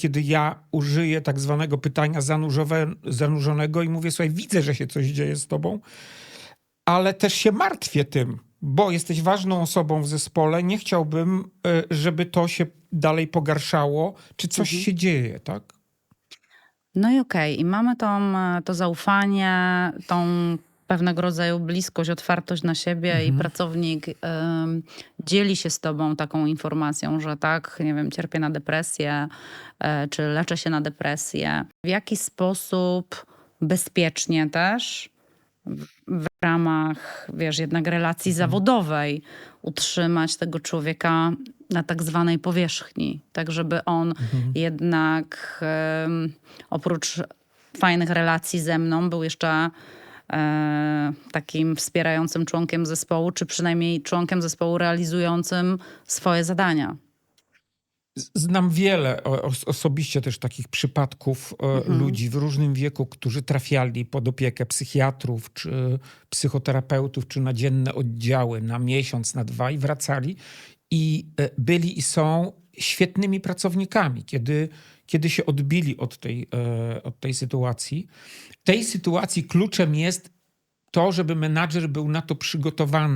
kiedy ja użyję tak zwanego pytania zanurzowe, zanurzonego i mówię, słuchaj, widzę, że się coś dzieje z tobą, ale też się martwię tym, bo jesteś ważną osobą w zespole, nie chciałbym, y, żeby to się dalej pogarszało, czy coś się dzieje, tak? No i okej, i mamy tą, e, to zaufanie, tą pewnego rodzaju bliskość, otwartość na siebie i pracownik dzieli się z tobą taką informacją, że tak, nie wiem, cierpię na depresję, e, czy leczę się na depresję. W jaki sposób bezpiecznie też w, w ramach, wiesz, jednak relacji zawodowej utrzymać tego człowieka na tak zwanej powierzchni, tak żeby on jednak em, oprócz fajnych relacji ze mną był jeszcze takim wspierającym członkiem zespołu, czy przynajmniej członkiem zespołu realizującym swoje zadania. Znam wiele osobiście też takich przypadków e, ludzi w różnym wieku, którzy trafiali pod opiekę psychiatrów, czy psychoterapeutów, czy na dzienne oddziały na miesiąc, na dwa i wracali i e, byli i są świetnymi pracownikami, kiedy, kiedy się odbili od tej, e, od tej sytuacji. W tej sytuacji kluczem jest to, żeby menadżer był na to przygotowany.